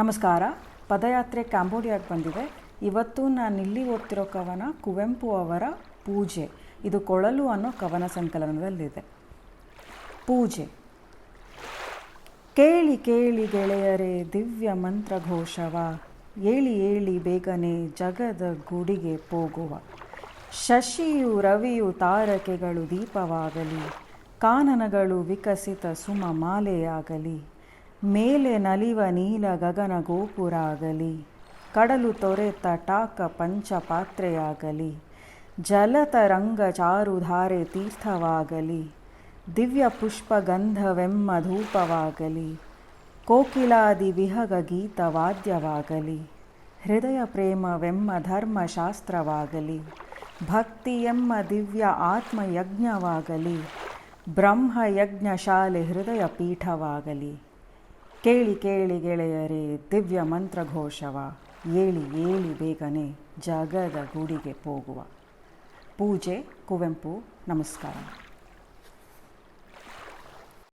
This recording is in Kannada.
ನಮಸ್ಕಾರ. ಪದಯಾತ್ರೆ ಕ್ಯಾಂಬೋಡಿಯಾಗೆ ಬಂದಿದೆ. ಇವತ್ತು ನಾನು ಇಲ್ಲಿ ಓದ್ತಿರೋ ಕವನ ಕುವೆಂಪು ಅವರ ಪೂಜೆ. ಇದು ಕೊಳಲು ಅನ್ನೋ ಕವನ ಸಂಕಲನದಲ್ಲಿದೆ. ಪೂಜೆ. ಕೇಳಿ ಕೇಳಿ ಗೆಳೆಯರೇ, ದಿವ್ಯ ಮಂತ್ರ ಘೋಷವ ಏಳಿ ಏಳಿ ಬೇಗನೆ ಜಗದ ಗುಡಿಗೆ ಹೋಗುವ ಶಶಿಯು ರವಿಯು ತಾರಕೆಗಳು ದೀಪವಾಗಲಿ. ಕಾನನಗಳು ವಿಕಸಿತ ಸುಮ ಮಾಲೆಯಾಗಲಿ. ಮೇಲೆ ನಲಿವ ನೀಲ ಗಗನ ಗೋಪುರ ಆಗಲಿ ಕಡಲು ತೊರೆತ ಟಾಕ ಪಂಚಪಾತ್ರೆಯಾಗಲಿ, ಜಲತರಂಗ ಚಾರುಧಾರೆ ತೀರ್ಥವಾಗಲಿ, ದಿವ್ಯ ಪುಷ್ಪ ಗಂಧವೆಮ್ಮ ಧೂಪವಾಗಲಿ, ಕೋಕಿಲಾದಿ ವಿಹಗ ಗೀತ ವಾದ್ಯವಾಗಲಿ, ಹೃದಯ ಪ್ರೇಮವೆಮ್ಮ ಧರ್ಮಶಾಸ್ತ್ರವಾಗಲಿ ಭಕ್ತಿಯೆಮ್ಮ ದಿವ್ಯ ಆತ್ಮಯಜ್ಞವಾಗಲಿ ಬ್ರಹ್ಮಯಜ್ಞ ಶಾಲೆ ಹೃದಯ ಪೀಠವಾಗಲಿ. ಕೇಳಿ ಕೇಳಿ ಗೆಳೆಯರೇ, ದಿವ್ಯ ಮಂತ್ರ ಘೋಷವ ಏಳಿ ಏಳಿ ಬೇಗನೆ ಜಗದ ಗುಡಿಗೆ ಹೋಗುವ. ಪೂಜೆ ಕುವೆಂಪು, ನಮಸ್ಕಾರ.